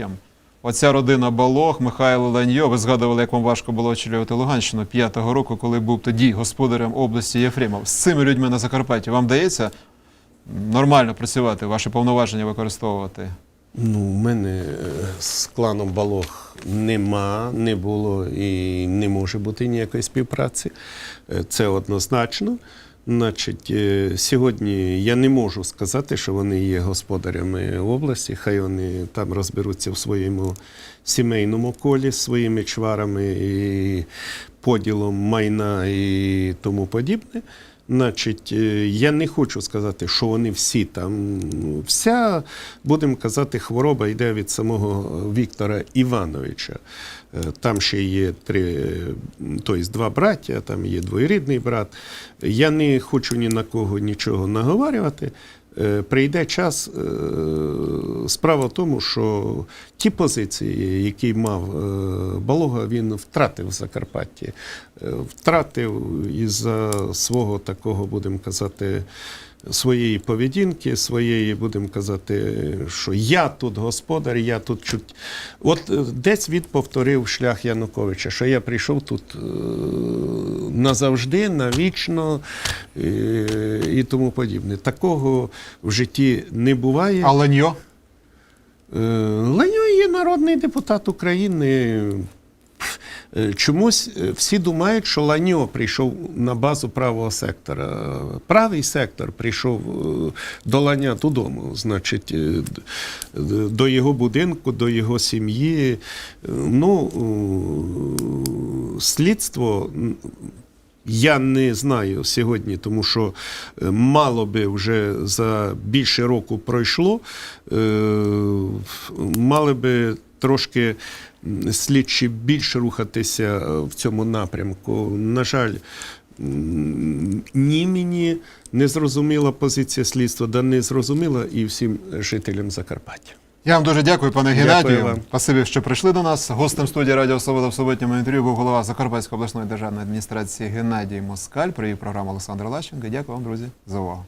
Закарпаттям. Оця родина Балог, Михайло Ланьо. Ви згадували, як вам важко було очолювати Луганщину п'ятого року, коли був тоді господарем області Єфремов. З цими людьми на Закарпатті вам вдається нормально працювати, ваші повноваження використовувати? Ну, у мене е, з кланом Балог нема, не було і не може бути ніякої співпраці. Е, Це однозначно. Значить, е, сьогодні я не можу сказати, що вони є господарями області. Хай вони там розберуться в своєму сімейному колі своїми чварами і поділом майна і тому подібне. Значить, е, я не хочу сказати, що вони всі там. Ну, Вся, будемо казати, хвороба йде від самого Віктора Івановича. Е, Там ще є три, тобто два браття, там є двоєрідний брат. Я не хочу ні на кого нічого наговарювати. Е, Прийде час. е, Справа в тому, що ті позиції, які мав е, Балога, він втратив в Закарпатті. Втратив із-за свого такого, будемо казати, своєї поведінки, своєї, будемо казати, що я тут господар, я тут чуть. От е, десь він повторив шлях Януковича, що я прийшов тут е, назавжди, навічно е, і тому подібне. Такого в житті не буває. А Ланьо? Е, Леньо є народний депутат України. Е, Чомусь е, всі думають, що Ланьо прийшов на базу правого сектора. Правий сектор прийшов е, до Ланя додому, значить, до його будинку, до його сім'ї. Ну, слідство. я не знаю сьогодні, тому що мало би вже за більше року пройшло. Мали би трошки слідчі більше рухатися е, в цьому напрямку. На жаль, ні мені не зрозуміла позиція слідства, да не зрозуміла і всім жителям Закарпаття. Я вам дуже дякую, пане Геннадію. Спасибі, що прийшли до нас. Гостем студії Радіо Свобода в суботньому інтерв'ю був голова Закарпатської обласної державної адміністрації Геннадій Москаль. Привів програму Олександр Лащенко. Дякую вам, друзі, за увагу.